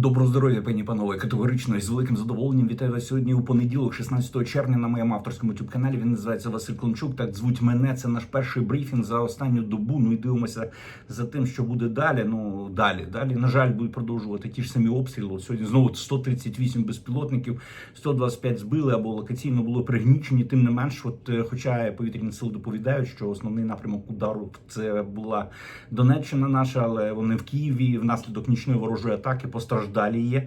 Доброго здоров'я, пані панове. Категорично і з великим задоволенням вітаю вас сьогодні у понеділок, 16 червня, на моєму авторському youtube каналі. Він називається Василь Климчук. Так звуть мене. Це наш перший брифінг за останню добу. Ну і дивимося за тим, що буде далі. Ну далі. Далі, на жаль, будуть продовжувати ті ж самі обстріли. От сьогодні знову 138 безпілотників, 125 збили або локаційно було пригнічені. Тим не менш, от е, хоча повітряні сили доповідають, що основний напрямок удару це була Донеччина наша, але вони в Києві внаслідок нічної ворожої атаки постраждалі є.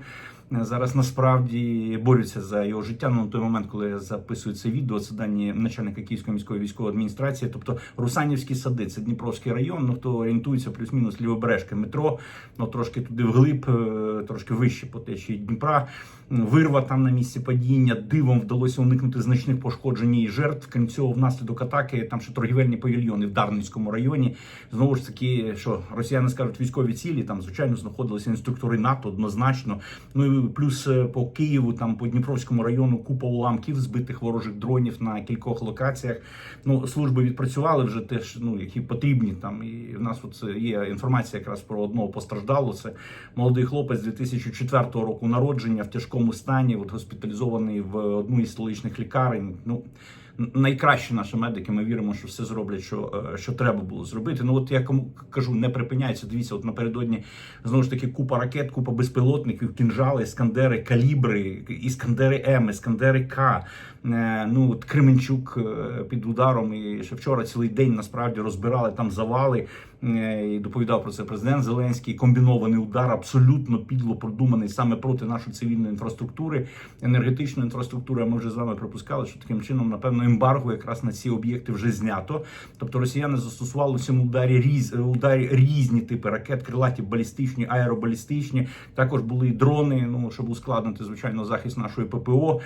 Зараз насправді борються за його життя. Ну, на той момент, коли я записую це відео, це дані начальника Київської міської військової адміністрації, тобто Русанівські сади, це Дніпровський район. Ну хто орієнтується плюс-мінус лівобережки метро, ну трошки туди вглиб, е, трошки вище по течії Дніпра. Вирва там на місці падіння. Дивом вдалося уникнути значних пошкоджень і жертв. Крім цього, внаслідок атаки там ще торгівельні павільйони в Дарницькому районі. Знову ж таки, що росіяни скажуть військові цілі, там звичайно знаходилися інструктори НАТО однозначно. Ну і плюс е, по Києву, там по Дніпровському району, купа уламків збитих ворожих дронів на кількох локаціях. Ну служби відпрацювали вже теж, ну які потрібні там. І в нас от є інформація якраз про одного постраждалого. Це молодий хлопець 2004 року народження в тяжкому стані, от госпіталізований в одну із столичних лікарень. Ну найкращі наші медики. Ми віримо, що все зроблять, що е, що треба було зробити. Ну от я кому кажу, не припиняється. Дивіться, от напередодні знову ж таки купа ракет, купа безпілотників, кінжали, іскандери, калібри, іскандери М, іскандери К. Е, Ну от Кременчук е, під ударом. І ще вчора цілий день насправді розбирали там завали. І доповідав про це президент Зеленський. Комбінований удар абсолютно підло продуманий саме проти нашої цивільної інфраструктури, енергетичної інфраструктури. Ми вже з вами припускали, що таким чином, напевно, ембарго якраз на ці об'єкти вже знято. Тобто росіяни застосували в цьому ударі різ ударі різні типи ракет, крилаті, балістичні, аеробалістичні. Також були і дрони. Ну щоб ускладнити звичайно захист нашої ППО.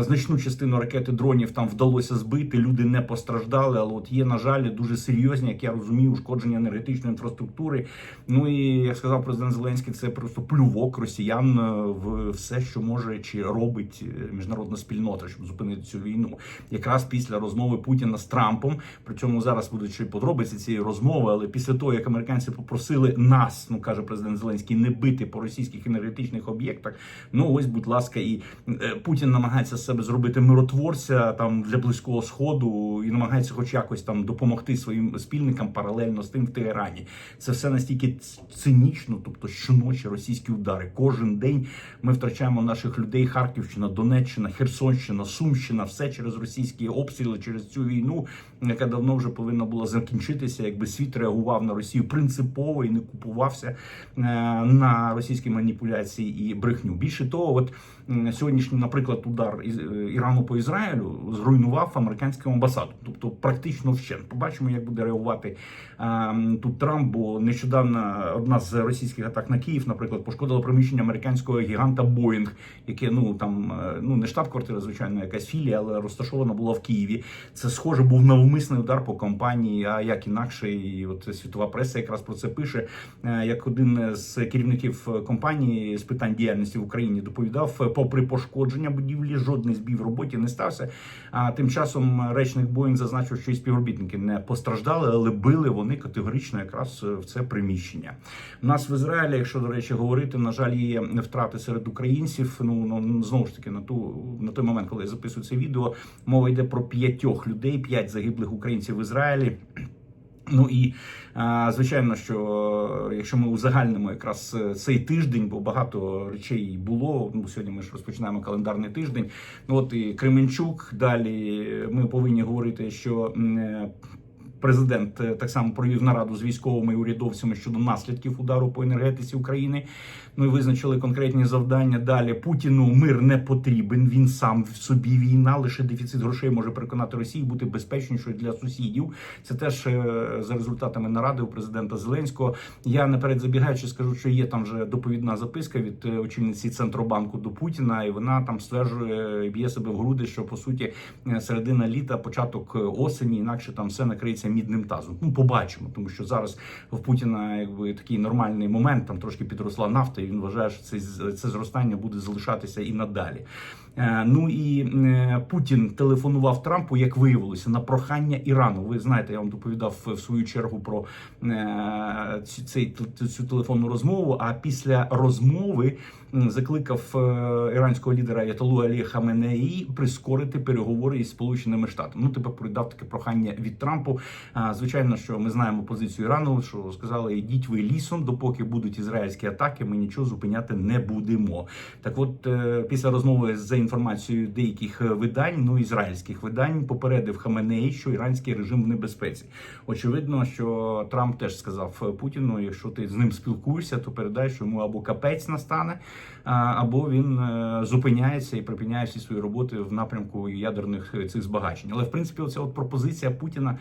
Значну частину ракети дронів там вдалося збити. Люди не постраждали, але от є на жаль дуже серйозні, як я розумію, ушкодження енергетичної інфраструктури. Ну і як сказав президент Зеленський, це просто плювок росіян в все, що може чи робить міжнародна спільнота, щоб зупинити цю війну. Якраз після розмови Путіна з Трампом. Причому зараз будуть ще подробиці цієї розмови. Але після того як американці попросили нас, ну каже президент Зеленський, не бити по російських енергетичних об'єктах. Ну ось, будь ласка, і Путін намагається себе зробити миротворця там для близького сходу і намагається, хоч якось там допомогти своїм спільникам паралельно з тим в Тегерані. Це все настільки цинічно, тобто щоночі російські удари. Кожен день ми втрачаємо наших людей. Харківщина, Донеччина, Херсонщина, Сумщина, все через російські обстріли, через цю війну, яка давно вже повинна була закінчитися, якби світ реагував на Росію принципово і не купувався е, на російські маніпуляції і брехню. Більше того, от сьогоднішній, наприклад, удар Ірану по Ізраїлю зруйнував американську амбасаду, тобто практично вщент. Побачимо, як буде реагувати тут Трамп, бо нещодавно одна з російських атак на Київ, наприклад, пошкодила приміщення американського гіганта Боїнг, яке ну там ну не штаб-квартира, звичайно, якась філія, але розташована була в Києві. Це схоже був навмисний удар по компанії. А як інакше, і от світова преса якраз про це пише. Як один з керівників компанії з питань діяльності в Україні доповідав, попри пошкодження будівлі, жодний збій в роботі не стався. А тим часом речник Боїнг зазначив, що і співробітники не постраждали, але били вони категорично якраз в це приміщення. У нас в Ізраїлі, якщо до речі, говорити, на жаль, є втрати серед українців. Ну ну знову ж таки на ту на той момент, коли я записую це відео, мова йде про п'ятьох людей, п'ять загиблих українців в Ізраїлі. Ну і звичайно, що якщо ми узагальнимо якраз цей тиждень, бо багато речей було. Ну сьогодні ми ж розпочинаємо календарний тиждень. Ну от і Кременчук. Далі ми повинні говорити, що Президент так само провів нараду з військовими і урядовцями щодо наслідків удару по енергетиці України. Ну і визначили конкретні завдання. Далі Путіну мир не потрібен. Він сам в собі війна. Лише дефіцит грошей може переконати Росію бути безпечнішою для сусідів. Це теж за результатами наради у президента Зеленського. Я наперед забігаючи, скажу, що є там вже доповідна записка від очільниці центробанку до Путіна, і вона там стверджує, б'є себе в груди, що по суті середина літа, початок осені, інакше там все накриється розбитися мідним тазом. Ну, побачимо, тому що зараз в Путіна якби такий нормальний момент, там трошки підросла нафта, і він вважає, що це, це зростання буде залишатися і надалі. Е, Ну і е, Путін телефонував Трампу, як виявилося, на прохання Ірану. Ви знаєте, я вам доповідав в свою чергу про е, цей, цю телефонну розмову. А після розмови закликав е, іранського лідера Аятолу Алі Хаменеї прискорити переговори із Сполученими Штатами. Ну, тепер передав таке прохання від Трампу. Звичайно, що ми знаємо позицію Ірану, що сказали: йдіть ви лісом, допоки будуть ізраїльські атаки, ми нічого зупиняти не будемо. Так, от е, після розмови за інформацією деяких е, видань, ну ізраїльських видань, попередив Хаменеї, що іранський режим в небезпеці. Очевидно, що Трамп теж сказав Путіну: якщо ти з ним спілкуєшся, то передай, що йому або капець настане, або він е, зупиняється і припиняє всі свої роботи в напрямку ядерних е, цих збагачень. Але в принципі, оця от пропозиція Путіна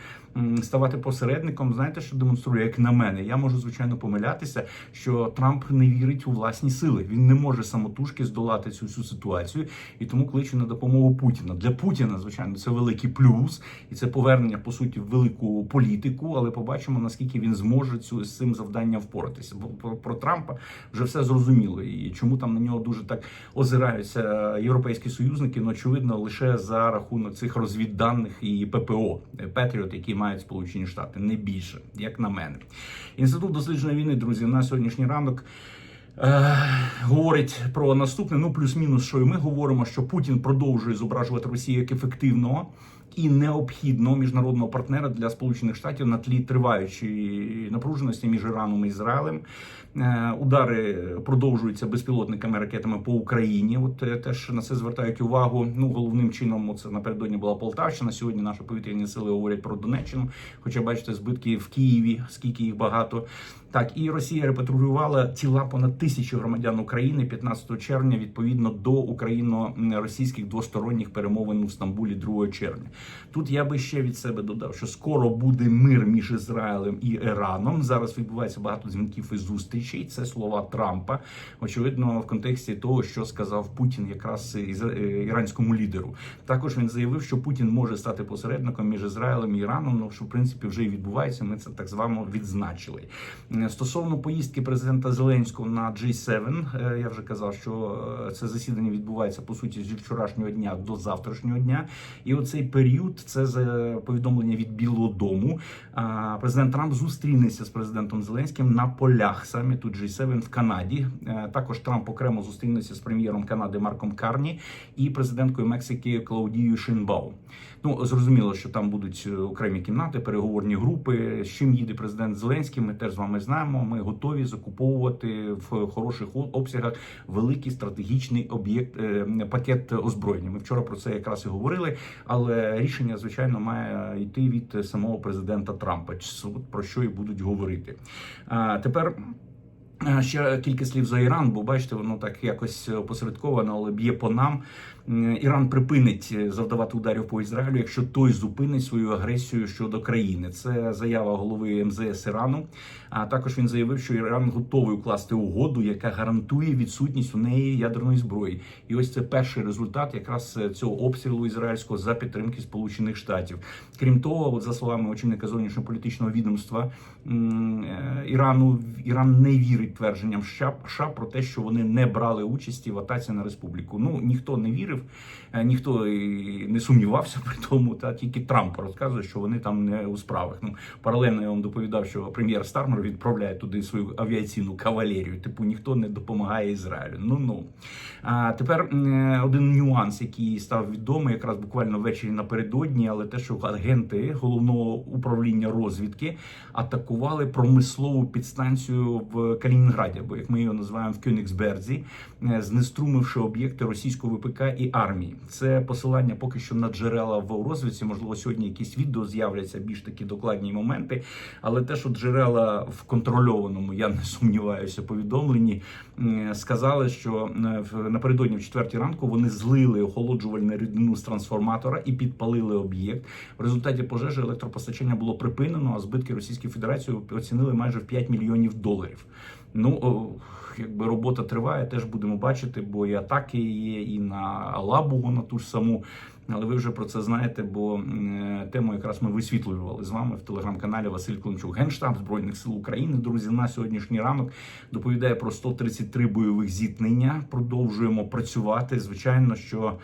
ставати посередником, знаєте, що демонструє, як на мене. Я можу звичайно помилятися, що Трамп не вірить у власні сили. Він не може самотужки здолати цю всю ситуацію і тому кличе на допомогу Путіна. Для Путіна, звичайно, це великий плюс, і це повернення по суті в велику політику. Але побачимо наскільки він зможе цю з цим завданням впоратися. Бо про, про Трампа вже все зрозуміло, і чому там на нього дуже так озираються європейські союзники. Ну очевидно, лише за рахунок цих розвідданих і ППО Петріот, які мають Сполучені Штати, не більше, як на мене. Інститут дослідження війни, друзі, на сьогоднішній ранок. Е, говорить про наступне, ну плюс-мінус, що і ми говоримо, що Путін продовжує зображувати Росію як ефективного і необхідного міжнародного партнера для Сполучених Штатів на тлі триваючої напруженості між Іраном і Ізраїлем. Е, Удари продовжуються безпілотниками ракетами по Україні. От теж на це звертають увагу. Ну головним чином це напередодні була Полтавщина. Сьогодні наші повітряні сили говорять про Донеччину. Хоча бачите, збитки в Києві, скільки їх багато. Так і Росія репатріювала тіла понад тисячі громадян України 15 червня відповідно до україно-російських двосторонніх перемовин у Стамбулі 2 червня. Тут я би ще від себе додав, що скоро буде мир між Ізраїлем і Іраном. Зараз відбувається багато дзвінків і зустрічей. Це слова Трампа. Очевидно, в контексті того, що сказав Путін, якраз е, іранському лідеру. Також він заявив, що Путін може стати посередником між Ізраїлем і Іраном. Ну що в принципі вже і відбувається. Ми це так звано відзначили. Стосовно поїздки президента Зеленського на G7, е, я вже казав, що е, це засідання відбувається по суті зі вчорашнього дня до завтрашнього дня. І оцей період це повідомлення від Білого Дому. Президент Трамп зустрінеться з президентом Зеленським на полях саміту G7 в Канаді. Е, Також Трамп окремо зустрінеться з прем'єром Канади Марком Карні і президенткою Мексики Клаудією Шинбаум. Ну зрозуміло, що там будуть е, окремі кімнати, переговорні групи. З чим їде президент Зеленський? Ми теж з вами знаємо. Ми готові закуповувати в хороших обсягах великий стратегічний об'єкт е, пакет озброєння. Ми вчора про це якраз і говорили. Але рішення, звичайно, має йти від самого президента Трампа. Про що і будуть говорити. Тепер. Е, Ще кілька слів за Іран, бо бачите, воно так якось посередковано, але б'є по нам. М, Іран припинить е, завдавати ударів по Ізраїлю, якщо той зупинить свою агресію щодо країни. Це заява голови МЗС Ірану. А також він заявив, що Іран готовий укласти угоду, яка гарантує відсутність у неї ядерної зброї. І ось це перший результат якраз е, цього обстрілу ізраїльського за підтримки Сполучених Штатів. Крім того, от за словами очільника зовнішньополітичного відомства е, Ірану, Іран не вірить твердженням США про те, що вони не брали участі в атаці на республіку. Ну ніхто не вірив, е, ніхто не сумнівався при тому. Та тільки Трамп розказує, що вони там не у справах. Ну паралельно я вам доповідав, що прем'єр Стармер відправляє туди свою авіаційну кавалерію. Типу ніхто не допомагає Ізраїлю. Ну ну а тепер один нюанс, який став відомий якраз буквально ввечері напередодні, але те, що агенти головного управління розвідки атакували промислову підстанцію в Калінінграді, або як ми його називаємо в Кёнігсберзі, е, знеструмивши об'єкти російського ВПК і армії. Це посилання поки що на джерела в розвідці. Можливо, сьогодні якісь відео з'являться більш такі докладні моменти. Але те, що джерела в контрольованому, я не сумніваюся, повідомленні м, сказали, що е, напередодні в четвертій ранку вони злили охолоджувальну рідину з трансформатора і підпалили об'єкт. В результаті пожежі електропостачання було припинено, а збитки Російської Федерації оцінили майже в 5 мільйонів доларів. Ну якби робота триває, теж будемо бачити, бо і атаки є, і на Алабугу, на ту ж саму Але ви вже про це знаєте, бо е, тему якраз ми висвітлювали з вами в телеграм-каналі Василь Клончук. Генштаб збройних сил України. Друзі, на сьогоднішній ранок доповідає про 133 бойових зіткнення. Продовжуємо працювати. Звичайно, що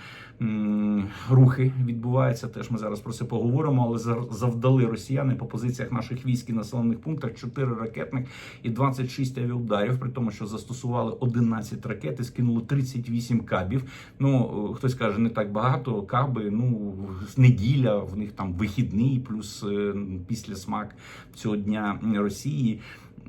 рухи відбуваються. Теж ми зараз про це поговоримо. Але за- завдали росіяни по позиціях наших військ і населених пунктах 4 ракетних і 26 авіаударів, при тому, що застосували 11 ракет і скинули 38 кабів. Ну е, хтось каже, не так багато. Каби, ну неділя, в них там вихідний, плюс е, після смак цього дня Росії.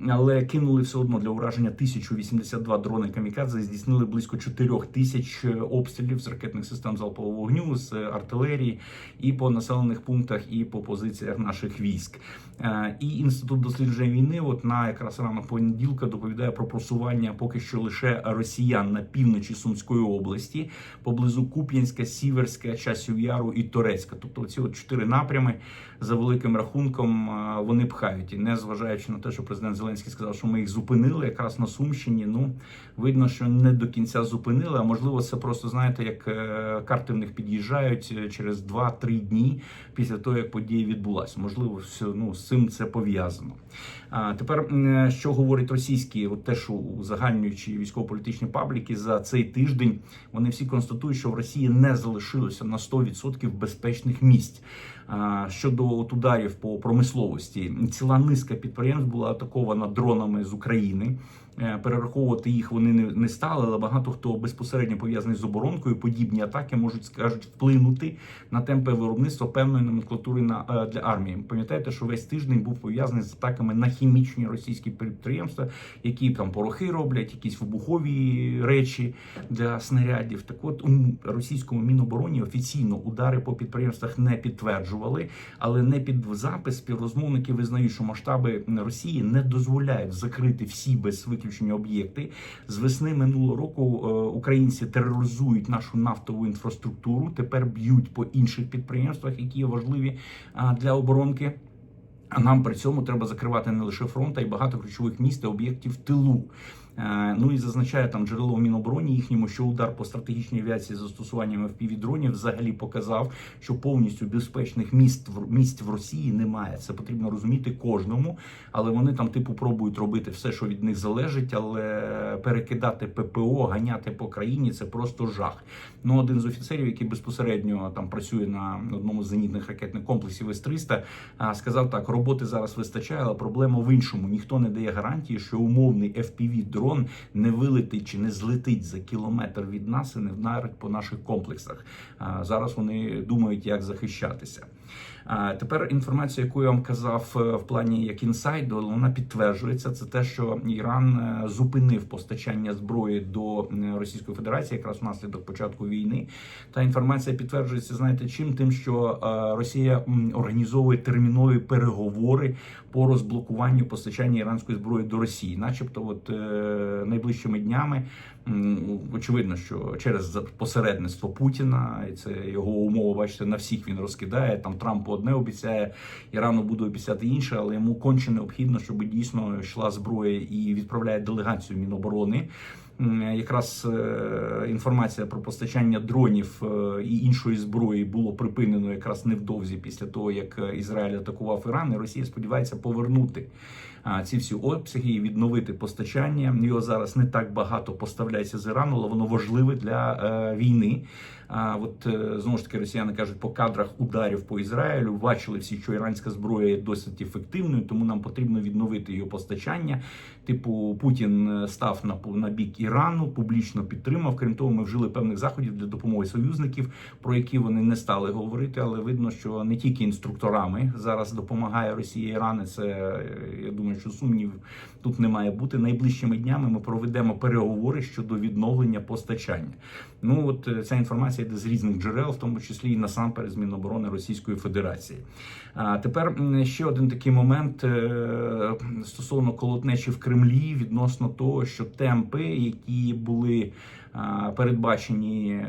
Але кинули все одно для ураження 1082 дрони камікадзе, здійснили близько 4 тисяч обстрілів з ракетних систем залпового вогню, з артилерії і по населених пунктах, і по позиціях наших військ. Е, І інститут дослідження війни, от на якраз ранок понеділка, доповідає про просування поки що лише росіян на півночі Сумської області, поблизу Куп'янська, Сіверська, Часів Яру і Торецька. Тобто ці от чотири напрями за великим рахунком е, вони пхають. І не зважаючи на те, що президент Зеленський сказав, що ми їх зупинили якраз на Сумщині. Ну видно, що не до кінця зупинили. А можливо, це просто знаєте, як е, карти в них під'їжджають е, через 2-3 дні після того, як подія відбулася. Можливо, все ну з цим це пов'язано. А тепер що говорять російські, от те, що узагальнюючи військово-політичні пабліки за цей тиждень, вони всі констатують, що в Росії не залишилося на 100% безпечних місць. Щодо от ударів по промисловості, ціла низка підприємств була атакована дронами з України. Е, Перераховувати їх вони не, не стали, але багато хто безпосередньо пов'язаний з оборонкою. Подібні атаки можуть скажуть вплинути на темпи виробництва певної номенклатури на е, для армії. Пам'ятаєте, що весь тиждень був пов'язаний з атаками на хімічні російські підприємства, які там порохи роблять, якісь вибухові речі для снарядів. Так от у російському мінобороні офіційно удари по підприємствах не підтверджували, але не під запис співрозмовники визнають, що масштаби Росії не дозволяють закрити всі без виключення об'єкти. З весни минулого року е, українці тероризують нашу нафтову інфраструктуру. Тепер б'ють по інших підприємствах, які важливі для оборонки. А нам при цьому треба закривати не лише фронт, а й багато ключових міст та об'єктів тилу. Е, Ну і зазначає там джерело в Мінобороні їхньому, що удар по стратегічній авіації застосуванням FPV-дронів взагалі показав, що повністю безпечних міст місць в Росії немає. Це потрібно розуміти кожному, але вони там типу пробують робити все, що від них залежить, але перекидати ППО, ганяти по країні це просто жах. Ну один з офіцерів, який безпосередньо там працює на одному з зенітних ракетних комплексів С-300, сказав так: роботи зараз вистачає, але проблема в іншому. Ніхто не дає гарантії, що умовний FPV дрон не вилетить чи не злетить за кілометр від нас і не вдарить по наших комплексах. Зараз вони думають, як захищатися. Тепер інформація, яку я вам казав е, в плані як інсайду, вона підтверджується. Це те, що Іран е, зупинив постачання зброї до Російської Федерації, якраз внаслідок початку війни. Та інформація підтверджується, знаєте, чим тим, що е, Росія організовує термінові переговори по розблокуванню постачання іранської зброї до Росії, начебто, от найближчими днями. Очевидно, що через посередництво Путіна, і це його умова, бачите, на всіх він розкидає. Там Трампу одне обіцяє, Ірану буде обіцяти інше, але йому конче необхідно, щоб дійсно йшла зброя і відправляє делегацію Міноборони. Якраз е, інформація про постачання дронів е, і іншої зброї було припинено якраз невдовзі після того, як е, Ізраїль атакував Іран, і Росія сподівається повернути ці всі обсяги і відновити постачання. Його зараз не так багато поставляється з Ірану, але воно важливе для е, війни. А от е, знову ж таки росіяни кажуть по кадрах ударів по Ізраїлю. Бачили всі, що іранська зброя є досить ефективною, тому нам потрібно відновити її постачання. Типу, Путін е, став на на бік Ірану, публічно підтримав. Крім того, ми вжили певних заходів для допомоги союзників, про які вони не стали говорити. Але видно, що не тільки інструкторами зараз допомагає Росія Іран. Це я думаю, що сумнів тут не має бути. Найближчими днями ми проведемо переговори щодо відновлення постачання. Ну от е, ця інформація йде з різних джерел, в тому числі і насамперед з Міноборони Російської Федерації. А тепер ще один такий момент е, стосовно колотнечі в Кремлі відносно того, що темпи, які були передбачені е,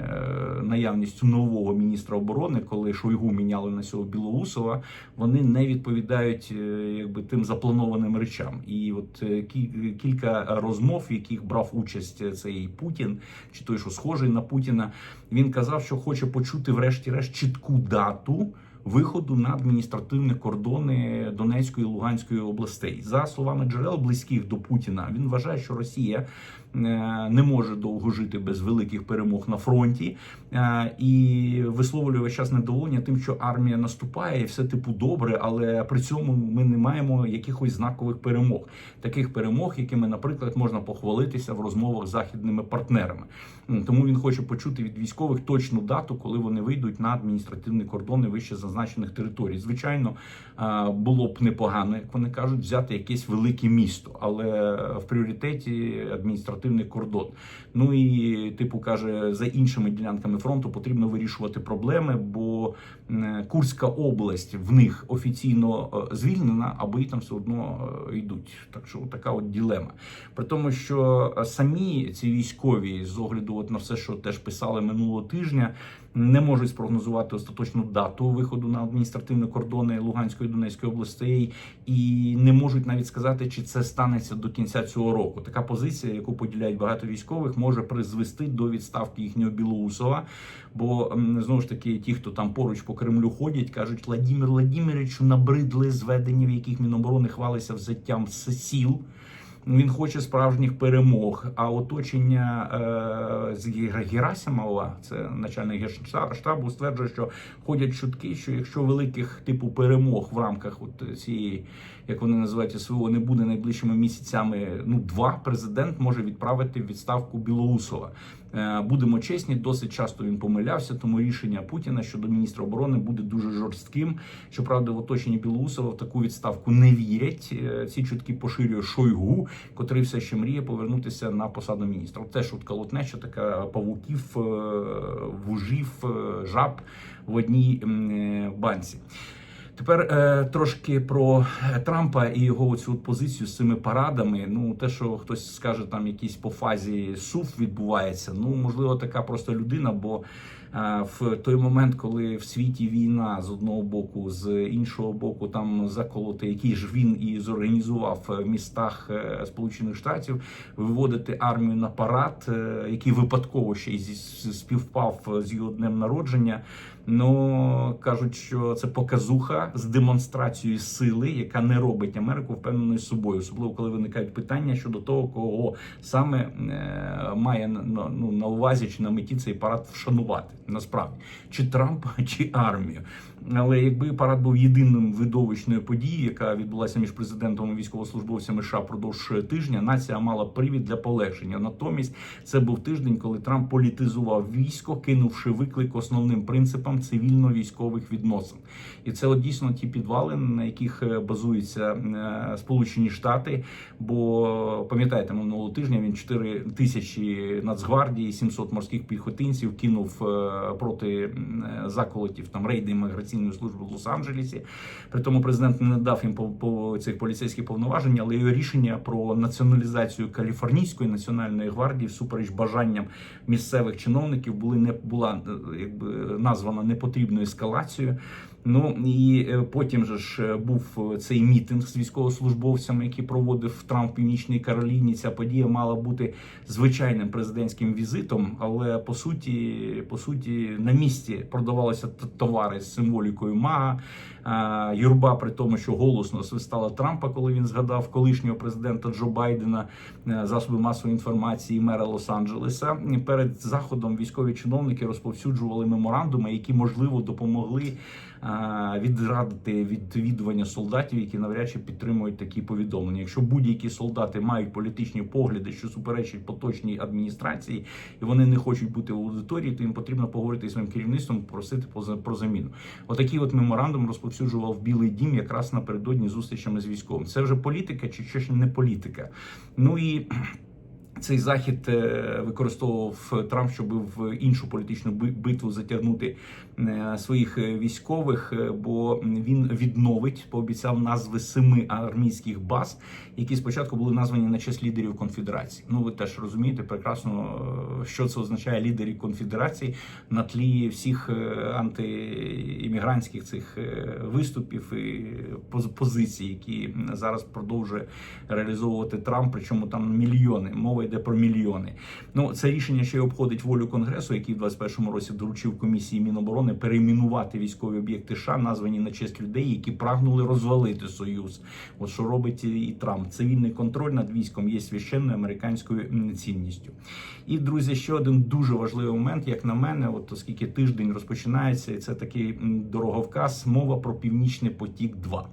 наявністю нового міністра оборони, коли Шойгу міняли на цього Білоусова, вони не відповідають е, якби тим запланованим речам. І от е, кі- кілька розмов, в яких брав участь цей Путін, чи той, що схожий на Путіна, він казав, що хоче почути, врешті-решт, чітку дату. Виходу на адміністративні кордони Донецької і Луганської областей, за словами джерел близьких до Путіна, він вважає, що Росія е, не може довго жити без великих перемог на фронті, е, і висловлює весь час недоволення тим, що армія наступає, і все типу добре, але при цьому ми не маємо якихось знакових перемог, таких перемог, якими, наприклад, можна похвалитися в розмовах з західними партнерами. Тому він хоче почути від військових точну дату, коли вони вийдуть на адміністративні кордони вище зазначених територій. Звичайно, е, було б непогано, як вони кажуть, взяти якесь велике місто, але в пріоритеті адміністративний кордон. Ну і типу каже, за іншими ділянками фронту потрібно вирішувати проблеми, бо Курська область в них офіційно е, звільнена, а бої там все одно е, йдуть. Так що така от ділема. При тому, що е, самі ці військові з огляду от на все, що теж писали минулого тижня, не можуть спрогнозувати остаточну дату виходу на адміністративні кордони Луганської і Донецької областей, і не можуть навіть сказати, чи це станеться до кінця цього року. Така позиція, яку поділяють багато військових, може призвести до відставки їхнього Білоусова. Бо знову ж таки, ті, хто там поруч по Кремлю ходять, кажуть, Владимир Владимирович набридли зведення, в яких Міноборони хвалися взяттям сіл. Він хоче справжніх перемог. А оточення е, з Ге- Герасимова, це начальник генштабу, стверджує, що ходять чутки, що якщо великих типу перемог в рамках от цієї, як вони називають СВО, не буде найближчими місяцями, ну два президент може відправити в відставку Білоусова. Е, Будемо чесні, досить часто він помилявся, тому рішення Путіна щодо міністра оборони буде дуже жорстким. Щоправда, в оточенні Білоусова в таку відставку не вірять. Е, Ці чутки поширює Шойгу, котрий все ще мріє повернутися на посаду міністра. Теж от колотнеча така павуків, е, вужів, жаб в одній банці. Тепер е, трошки про е, Трампа і його цю позицію з цими парадами. Ну, те, що хтось скаже, там якісь по фазі сув відбувається. Ну, можливо, така просто людина, бо е, в той момент, коли в світі війна з одного боку, з іншого боку, там заколоти, який ж він і зорганізував в містах е, Сполучених Штатів, виводити армію на парад, е, який випадково ще й зі- співпав з його днем народження. Ну кажуть, що це показуха з демонстрацією сили, яка не робить Америку впевненою собою, особливо коли виникають питання щодо того, кого саме е, має ну, на увазі чи на меті цей парад вшанувати. Насправді, чи Трампа, чи армію. Але якби парад був єдиним видовищною подією, яка відбулася між президентом і військовослужбовцями США впродовж тижня, нація мала привід для полегшення. Натомість це був тиждень, коли Трамп політизував військо, кинувши виклик основним принципам цивільно-військових відносин. І це от дійсно ті підвали, на яких е, базуються е, Сполучені Штати. Бо пам'ятаєте, минулого тижня він 4 тисячі нацгвардії, 700 морських піхотинців кинув е, проти заколотів там рейди імміграційної служби в Лос-Анджелесі. При тому президент не надав їм по, по цих поліцейських повноважень, але його рішення про націоналізацію Каліфорнійської національної гвардії всупереч бажанням місцевих чиновників були не була якби названа непотрібною ескалацію. Ну і е, потім же ж е, був е, цей мітинг з військовослужбовцями, який проводив Трамп в Північній Кароліні. Ця подія мала бути звичайним президентським візитом, але по суті, по суті, на місці продавалися товари з символікою мага. Юрба, при тому, що голосно свистала Трампа, коли він згадав колишнього президента Джо Байдена, е, засоби масової інформації, мера Лос-Анджелеса. Перед заходом військові чиновники розповсюджували меморандуми, які можливо допомогли відрадити відвідування солдатів, які навряд чи підтримують такі повідомлення. Якщо будь-які солдати мають політичні погляди, що суперечать поточній адміністрації, і вони не хочуть бути в аудиторії, то їм потрібно поговорити зі своїм керівництвом, просити про заміну. Отакий от меморандум розповсюджував Білий Дім якраз напередодні зустрічами з військовим. Це вже політика чи ще ж не політика? Ну і Цей захід е, використовував Трамп, щоб в іншу політичну би- битву затягнути е, своїх е, військових, бо він відновить, пообіцяв назви семи армійських баз, які спочатку були названі на честь лідерів конфедерації. Ну ви теж розумієте прекрасно, що це означає лідерів конфедерації на тлі всіх антиіммігрантських цих виступів і позицій, які зараз продовжує реалізовувати Трамп. Причому там мільйони. Мова йде про мільйони. Ну це рішення ще й обходить волю конгресу, який в 21-му році доручив комісії Міноборони перейменувати військові об'єкти США, названі на честь людей, які прагнули розвалити союз. От що робить і Трамп. Цивільний контроль над військом є священною американською цінністю. І друзі, ще один дуже важливий момент, як на мене, от оскільки тиждень розпочинається, і це такий дороговказ, мова про північний потік. 2 А,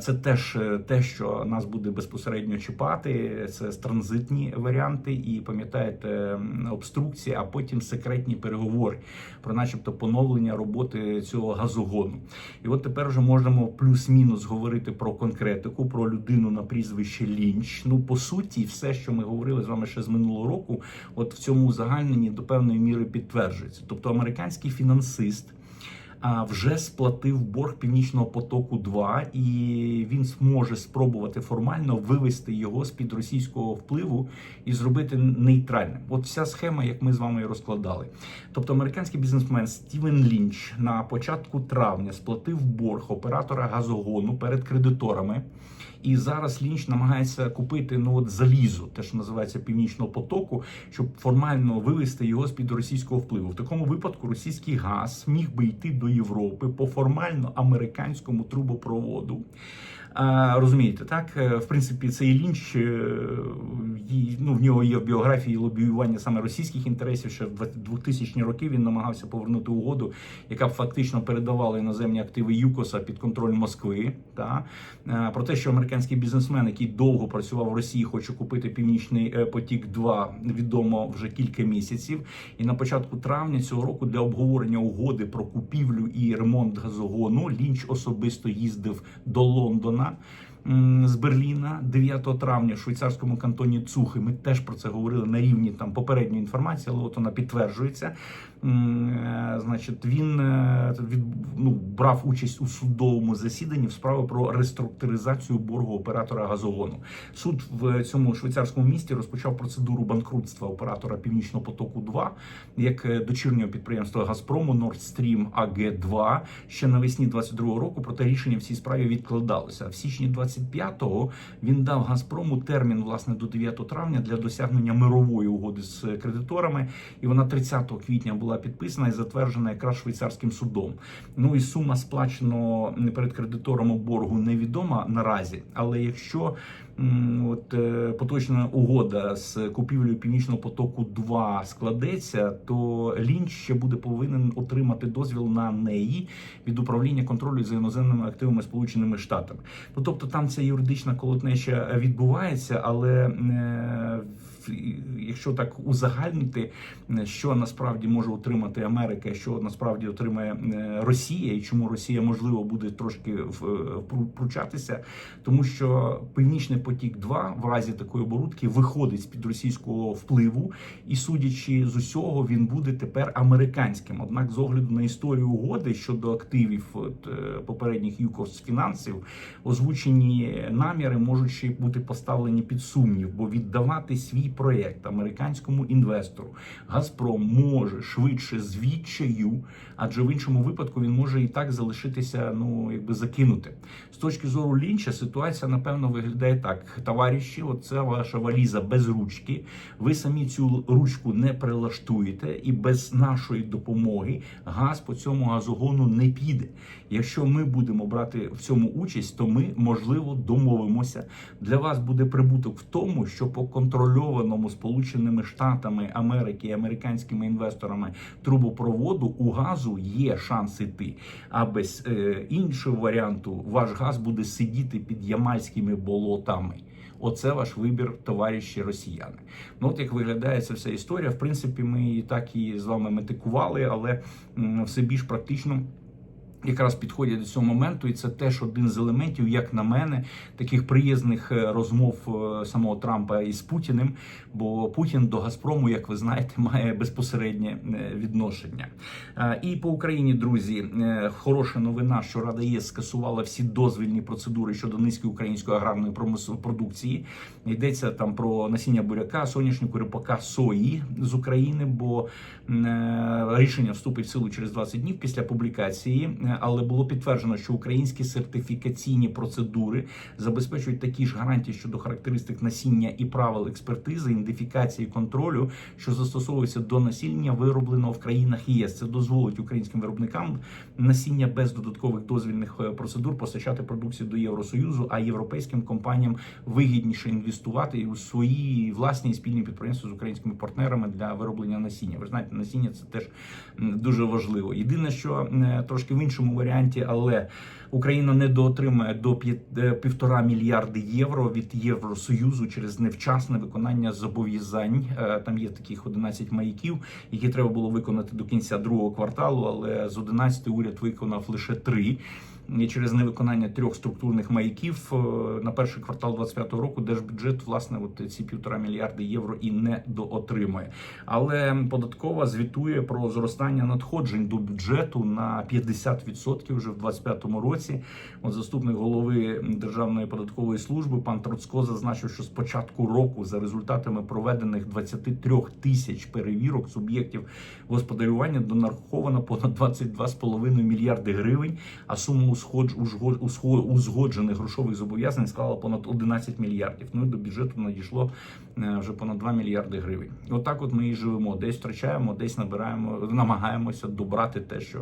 Це теж е, те, що нас буде безпосередньо чіпати. Це транзитні варіанти, і пам'ятаєте, м, обструкція, а потім секретні переговори про, начебто, поновлення роботи цього газогону. І от тепер вже можемо плюс-мінус говорити про конкретику, про людину на прізвище Лінч. Ну по суті, все, що ми говорили з вами ще з минулого року, от в цьому узагальненні до певної міри підтверджується. Тобто американський фінансист. Вже сплатив борг Північного потоку 2 і він зможе спробувати формально вивести його з під російського впливу і зробити нейтральним. От вся схема, як ми з вами розкладали. Тобто, американський бізнесмен Стівен Лінч на початку травня сплатив борг оператора газогону перед кредиторами. І зараз Лінч намагається купити ну от залізо, те, що називається північного потоку, щоб формально вивести його з під російського впливу. В такому випадку російський газ міг би йти до Європи по формально американському трубопроводу. Розумієте, так Е, в принципі, цей лінч е, ну, в нього є в біографії лобіювання саме російських інтересів. Ще в 2000-ні роки він намагався повернути угоду, яка б фактично передавала іноземні активи ЮКОСа під контроль Москви. Та Е, про те, що американський бізнесмен, який довго працював в Росії, хоче купити північний потік 2 відомо вже кілька місяців. І на початку травня цього року для обговорення угоди про купівлю і ремонт газогону Лінч особисто їздив до Лондона. М, З Берліна 9 травня в швейцарському кантоні Цухи. Ми теж про це говорили на рівні там попередньої інформації, але от вона підтверджується. Е, Значить, він е, від, ну, брав участь у судовому засіданні в справі про реструктуризацію боргу оператора газогону. Суд в цьому швейцарському місті розпочав процедуру банкрутства оператора Північного потоку 2 як е, дочірнього підприємства Газпрому Nord Stream AG 2 ще навесні 22-го року. Проте рішення в цій справі відкладалося. В січні 25-го він дав Газпрому термін власне до 9 травня для досягнення мирової угоди з кредиторами, і вона 30 квітня була підписана і затверджена якраз швейцарським судом. Ну і сума сплаченого перед кредитором боргу невідома наразі. Але якщо от е, поточна угода з купівлею північного потоку 2 складеться, то Лінч ще буде повинен отримати дозвіл на неї від управління контролю за іноземними активами Сполученими Штатами. Ну тобто там ця юридична колотнеча відбувається, але е, якщо так узагальнити, е, що насправді може отримати Америка, що насправді отримає е, Росія, і чому Росія можливо буде трошки е, впру- втручатися, тому що Північний потік 2 в разі такої оборудки виходить з під російського впливу, і судячи з усього, він буде тепер американським. Однак, з огляду на історію угоди щодо активів от, попередніх ЮКОС фінансів, озвучені наміри можуть ще бути поставлені під сумнів, бо віддавати свій проєкт американському інвестору Газпром може швидше з відчаю, адже в іншому випадку він може і так залишитися, ну якби закинути. З точки зору лінча, ситуація напевно виглядає так: товариші, оце ваша валіза без ручки. Ви самі цю ручку не прилаштуєте, і без нашої допомоги газ по цьому газогону не піде. Якщо ми будемо брати в цьому участь, то ми можливо домовимося. Для вас буде прибуток в тому, що по контрольованому Сполученими Штатами Америки і американськими інвесторами трубопроводу у газу є шанс іти. А без е, іншого варіанту ваш газ буде сидіти під ямальськими болотами. Оце ваш вибір, товариші росіяни. Ну от як виглядає ця вся історія. В принципі, ми і так і з вами метикували, але все більш практично. Якраз підходять до цього моменту, і це теж один з елементів, як на мене, таких приязних е, розмов е, самого Трампа із Путіним. Бо Путін до Газпрому, як ви знаєте, має безпосереднє е, відношення. І по Україні, друзі, хороша новина, що Рада ЄС скасувала всі дозвільні процедури щодо низької української аграрної продукції. Йдеться там про насіння буряка, соняшнику, ріпака, сої з України, бо рішення вступить в силу через 20 днів після публікації. Але було підтверджено, що українські сертифікаційні процедури забезпечують такі ж гарантії щодо характеристик насіння і правил експертизи, ідентифікації контролю, що застосовуються до насіння, виробленого в країнах ЄС. Це дозволить українським виробникам насіння без додаткових дозвільних е, процедур постачати продукцію до Євросоюзу, а європейським компаніям вигідніше інвестувати у свої власні спільні підприємства з українськими партнерами для вироблення насіння. Ви знаєте, насіння це теж дуже важливо. Єдине, що е, трошки в іншому варіанті, але Україна не доотримає до е, півтора мільярди євро від Євросоюзу через невчасне виконання зобов'язань. Е, Там є таких 11 маяків, які треба було виконати до кінця другого кварталу, але з 11 уряд виконав лише три. Через невиконання трьох структурних маяків е, на перший квартал 25 року держбюджет власне от ці півтора мільярди євро і не доотримує. Але податкова звітує про зростання надходжень до бюджету на 50% вже в 25 році. От заступник голови Державної податкової служби пан Троцко зазначив, що з початку року за результатами проведених 23 тисяч перевірок суб'єктів господарювання донараховано понад 22,5 мільярди гривень, а сума узго- узгоджених грошових зобов'язань склала понад 11 мільярдів. Ну і до бюджету надійшло е, вже понад 2 мільярди гривень. Отак, от ми і живемо. Десь втрачаємо, десь набираємо, намагаємося добрати те, що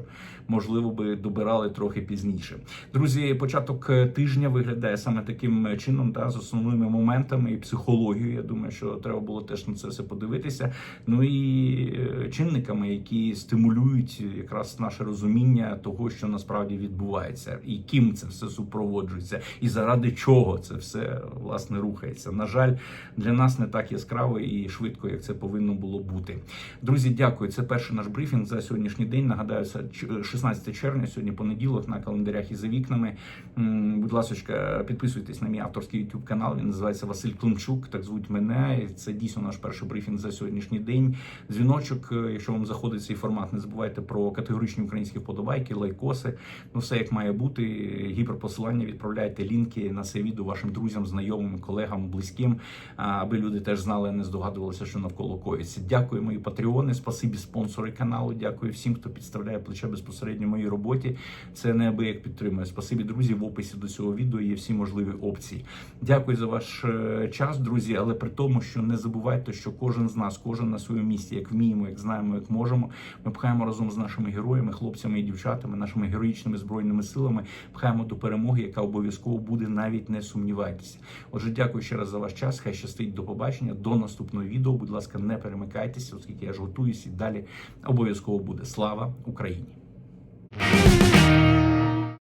можливо би добирали трохи пізніше. Друзі, початок е, тижня виглядає саме таким е, чином, та з основними моментами і психологією. Я думаю, що треба було теж на це все подивитися. Ну і чинниками, які стимулюють якраз наше розуміння того, що насправді відбувається, і ким це все супроводжується, і заради чого це все власне рухається. На жаль, для нас не так яскраво і швидко, як це повинно було бути. Друзі, дякую. Це перший наш брифінг за сьогоднішній день. Нагадаю, 16 червня, сьогодні понеділок на календарях і за вікнами. Будь ласка, підписуйтесь на мій авторський YouTube канал. Він називається Василь Климчук. Так звуть мене. Це дійсно наш перший брифінг за сьогоднішній день. Дзвіночок, е, якщо вам заходить цей формат, не забувайте про категоричні українські вподобайки, лайкоси. Ну все як має бути. Гіперпосилання відправляйте лінки на це відео вашим друзям, знайомим, колегам, близьким, аби люди теж знали, не здогадувалися, що навколо коїться. Дякую, мої патреони. Спасибі спонсори каналу. Дякую всім, хто підставляє плече безпосередньо моїй роботі. Це неабияк підтримує. Спасибі, друзі. В описі до цього відео є всі можливі опції. Дякую за ваш е, час, друзі. Але при тому, що не забувайте, що кожен з нас, кожен на своєму місці, як вміємо, як знаємо, як можемо. Ми пхаємо разом з нашими героями, хлопцями і дівчатами, нашими героїчними збройними силами, пхаємо до перемоги, яка обов'язково буде, навіть не сумнівайтеся. Отже, дякую ще раз за ваш час. Хай щастить до побачення. До наступного відео. Будь ласка, не перемикайтеся, оскільки я ж готуюсь і далі обов'язково буде. Слава Україні!